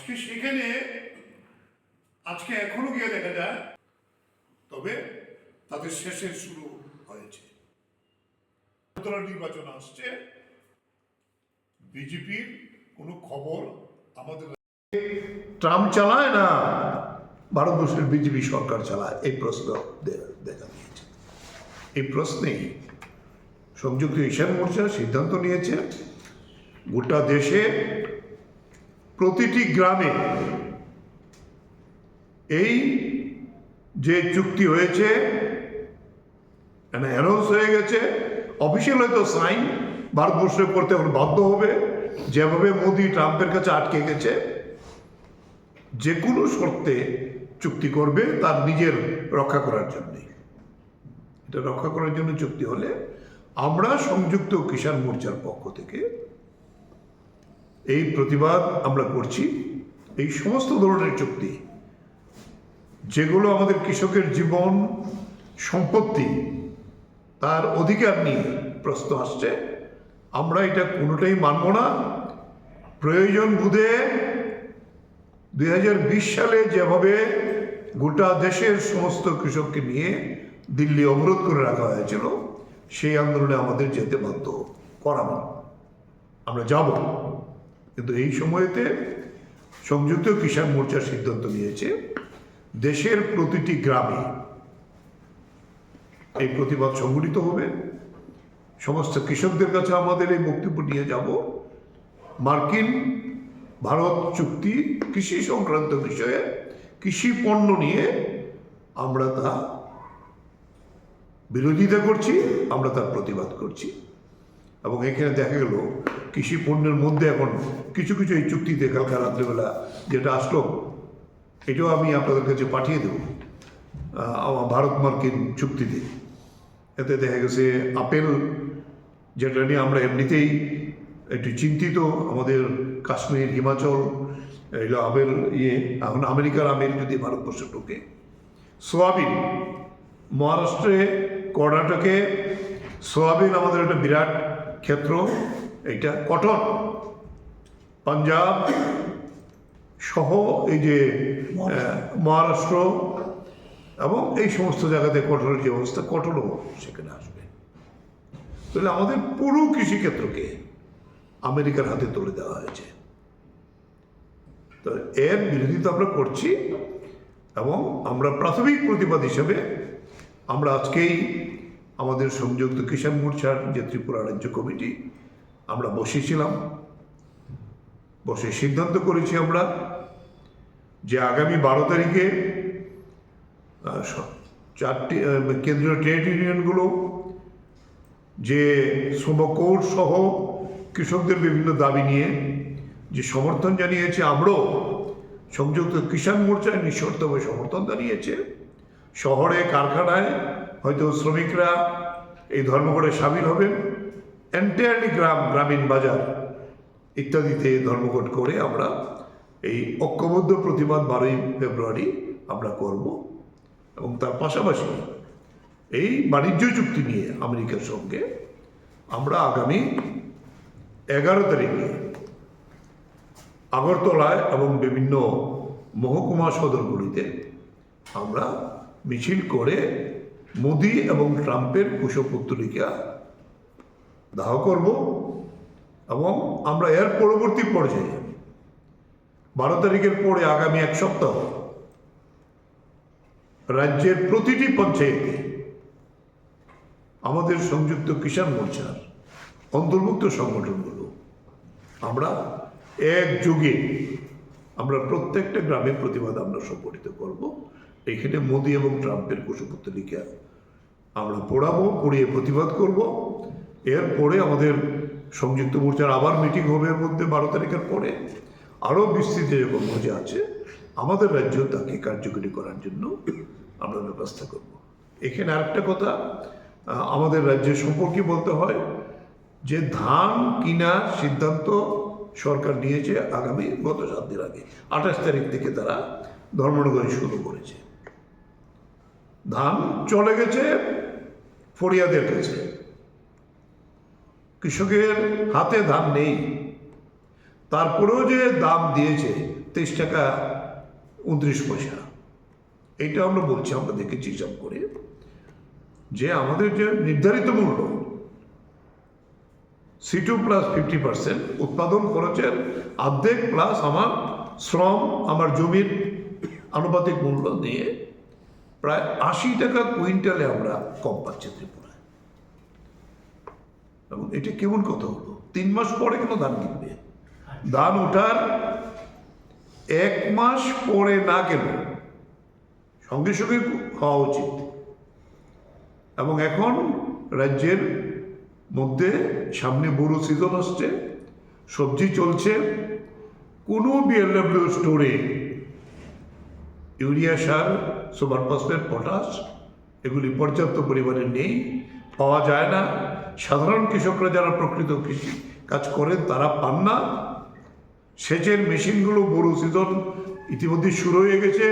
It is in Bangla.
আজকে সেখানে আজকে এখনও গিয়ে দেখা যায়, তবে তাদের শেষের শুরু হয়েছে। নির্বাচন আসছে। বিজেপির কোনো খবর আমাদের ট্রাম্প চালায় না ভারতবর্ষের বিজেপি সরকার চালায়? এই প্রশ্ন দেখা দিয়েছে। এই প্রশ্নেই সংযুক্ত ঈশান মোর্চা সিদ্ধান্ত নিয়েছে, গোটা দেশে প্রতিটি গ্রামে এই যে চুক্তি হয়েছে অ্যানাউন্স হয়ে গেছে অফিসিয়াল হয়তো সাইন ভারতবর্ষে করতে এখন বাধ্য হবে, যেভাবে মোদি ট্রাম্পের কাছে আটকে গেছে, যে কোনো শর্তে চুক্তি করবে তার নিজের রক্ষা করার জন্যে। এটা রক্ষা করার জন্য চুক্তি হলে আমরা সংযুক্ত কিষাণ মোর্চার পক্ষ থেকে এই প্রতিবাদ আমরা করছি, এই সমস্ত ধরনের চুক্তি, যেগুলো আমাদের কৃষকের জীবন, সম্পত্তি, তার অধিকার নিয়ে প্রশ্ন আসছে, আমরা এটা কোনোটাই মানব না। প্রয়োজন বুধে দু হাজার বিশ সালে যেভাবে গোটা দেশের সমস্ত কৃষককে নিয়ে দিল্লি অবরোধ করে রাখা হয়েছিল, সেই আন্দোলনে আমাদের যেতে বাধ্য করাবো আমরা যাব। কিন্তু এই সময়েতে সংযুক্ত কিষাণ মোর্চা সিদ্ধান্ত নিয়েছে, দেশের প্রতিটি গ্রামে এই প্রতিবাদ সংগঠিত হবে। সমস্ত কৃষকদের কাছে আমাদের এই বক্তব্য নিয়ে যাব। মার্কিন ভারত চুক্তি কৃষি সংক্রান্ত বিষয়ে কৃষি পণ্য নিয়ে আমরা তা বিরোধিতা করছি, আমরা তার প্রতিবাদ করছি। এবং এখানে দেখা গেল, কৃষি পণ্যের মধ্যে এখন কিছু কিছু এই চুক্তিতে কালকে রাত্রেবেলা যেটা আসলো, এটাও আমি আপনাদের কাছে পাঠিয়ে দেব আমার ভারত মার্কিন চুক্তিতে। এতে দেখা গেছে, আপেল যেটা নিয়ে আমরা এমনিতেই একটু চিন্তিত, আমাদের কাশ্মীর, হিমাচল, এগুলো আপেল ইয়ে এখন আমেরিকার আমের যদি ভারতবর্ষে ঢোকে। সোয়াবিন, মহারাষ্ট্রে, কর্ণাটকে, সোয়াবিন আমাদের একটা বিরাট ক্ষেত্র এটা কটন পাঞ্জাব সহ এই যে মহারাষ্ট্র। এবং এই সমস্ত জায়গাতে কটনের যে অবস্থা কটনও সেখানে আসবে। তাহলে আমাদের পুরো কৃষিক্ষেত্রকে আমেরিকার হাতে তুলে দেওয়া হয়েছে। তো এর বিরোধিতা আমরা করছি এবং আমরা প্রাথমিক প্রতিবাদ হিসেবে আমরা আজকেই আমাদের সংযুক্ত কিষাণ মোর্চার যে ত্রিপুরা রাজ্য কমিটি, আমরা বসেছিলাম। বসে সিদ্ধান্ত করেছি আমরা যে আগামী বারো তারিখে চারটি কেন্দ্রীয় ট্রেড ইউনিয়নগুলো, যে শ্রম সহ কৃষকদের বিভিন্ন দাবি নিয়ে যে সমর্থন জানিয়েছে আমরাও সংযুক্ত কিষাণ মোর্চায় নিঃশর্তভাবে সমর্থন জানিয়েছে। শহরে, কারখানায় হয়তো শ্রমিকরা এই ধর্মঘটে সামিল হবেন। এন্টায়ারলি গ্রাম, গ্রামীণ বাজার ইত্যাদিতে ধর্মঘট করে আমরা এই ঐক্যবদ্ধ প্রতিবাদ বারোই ফেব্রুয়ারি আমরা করব এবং তার পাশাপাশি এই বাণিজ্য চুক্তি নিয়ে আমেরিকার সঙ্গে আমরা আগামী এগারো তারিখে আগরতলায় এবং বিভিন্ন মহকুমা সদরগুলিতে আমরা মিছিল করে মোদি এবং ট্রাম্পের কুশপুত্তলিকা দাহ করব এবং আমরা এর পরবর্তী পর্যায়ে বারো তারিখের পরে আগামী এক সপ্তাহ রাজ্যের প্রতিটি পঞ্চায়েতে আমাদের সংযুক্ত কিষাণ মোর্চার অন্তর্ভুক্ত সংগঠনগুলো, আমরা একযোগে আমরা প্রত্যেকটা গ্রামের প্রতিবাদ আমরা সংগঠিত করব। এখানে মোদি এবং ট্রাম্পের কুশপুত্তলিকা আমরা পড়াবো, পড়িয়ে প্রতিবাদ করব। এরপরে আমাদের সংযুক্ত মোর্চার আবার মিটিং হবে এর মধ্যে বারো তারিখের পরে। আরও বিস্তৃত যে মজা আছে, আমাদের রাজ্য তাকে কার্যকরী করার জন্য আমরা ব্যবস্থা করব। এখানে আরেকটা কথা আমাদের রাজ্যের সম্পর্কে বলতে হয় যে ধান কিনার সিদ্ধান্ত সরকার নিয়েছে আগামী গত সাত দিন আগে। আঠাশ তারিখ থেকে তারা ধর্মনগরী শুরু করেছে। ধান চলে গেছে ফরিয়াদের কাছে। কৃষকের হাতে ধান নেই। তারপরেও যে দাম দিয়েছে তেইশ টাকা উনত্রিশ পয়সা, এইটা আমরা বলছি, আমরা দেখেছি হিসাব করে। যে আমাদের যে নির্ধারিত মূল্য C two plus fifty percent উৎপাদন খরচের অর্ধেক প্লাস আমার শ্রম, আমার জমির আনুপাতিক মূল্য দিয়ে প্রায় আশি টাকা কুইন্টালে আমরা কম পাচ্ছি ত্রিপুরায়। এবং এটা কেমন কথা হলো? তিন মাস পরে কেন ধান কিনবে? ধান ওঠার এক মাস পরে না কেন, সঙ্গে সঙ্গে হওয়া উচিত। এবং এখন রাজ্যের মধ্যে সামনে বড় সিজন আসছে, সবজি চলছে, কোনো বিএলডব্লিউ স্টোরে ইউরিয়া সার সুপার ফসফেট, পটাশ, এগুলি পর্যাপ্ত পরিমাণে নেই। পাওয়া যায় না। সাধারণ কৃষকরা যারা প্রকৃত কৃষি কাজ করেন, তারা পান না। সেচের মেশিনগুলো বড় সিজন ইতিমধ্যে শুরু হয়ে গেছে।